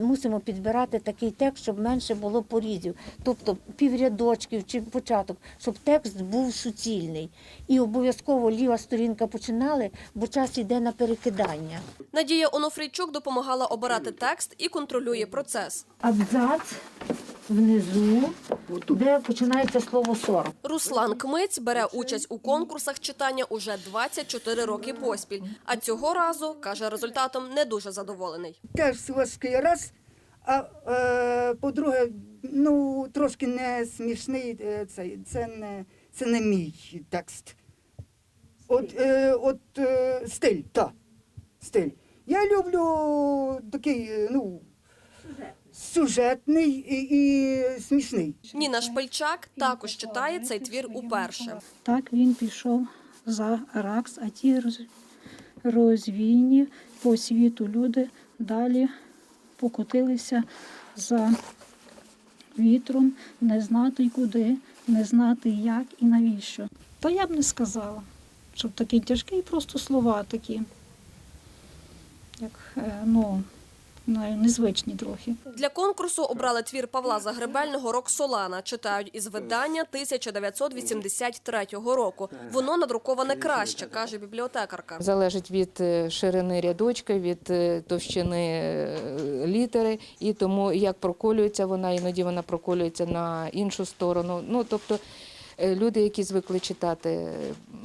Мусимо підбирати такий текст, щоб менше було порізів, тобто піврядочків чи початок, щоб текст був суцільний. І обов'язково ліва сторінка починали, бо час йде на перекидання. Надія Онофрійчук допомагала обирати текст і контролює процес. Абзац внизу, де починається слово сорок. Руслан Кмиць бере участь у конкурсах читання уже 24 роки поспіль. А цього разу каже, результатом не дуже задоволений. теж важкий раз, а е, по-друге, ну трошки не смішний е, цей, це не, це не мій текст. От, е, от е, стиль, так, стиль. Я люблю такий, е, ну, сюжетний і, і смішний. Ніна Шпильчак також читає цей твір уперше. Так він пішов за Ракс, а ті розвійні по світу люди далі покотилися за вітром, не знати куди, не знати як і навіщо. Та я б не сказала, щоб такий тяжкий, просто слова такі, як е, ну, незвичні трохи. Для конкурсу обрали твір Павла Загребельного «Роксолана». Читають із видання 1983 року. Воно надруковане краще, каже бібліотекарка. Залежить від е, ширини рядочка, від е, товщини е, літери, і тому як проколюється вона, іноді вона проколюється на іншу сторону. Ну тобто люди, які звикли читати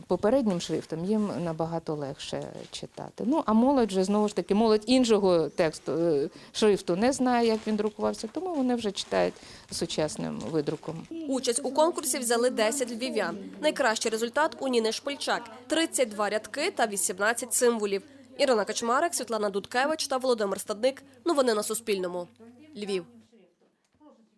попереднім шрифтом, їм набагато легше читати. Ну а молодь вже знову ж таки, молодь іншого тексту е, шрифту не знає, як він друкувався, тому вони вже читають сучасним видруком. Участь у конкурсі взяли 10 львів'ян. Найкращий результат у Ніни Шпильчак – 32 рядки та 18 символів. Ірина Качмарик, Світлана Дудкевич та Володимир Стадник. Новини на Суспільному. Львів.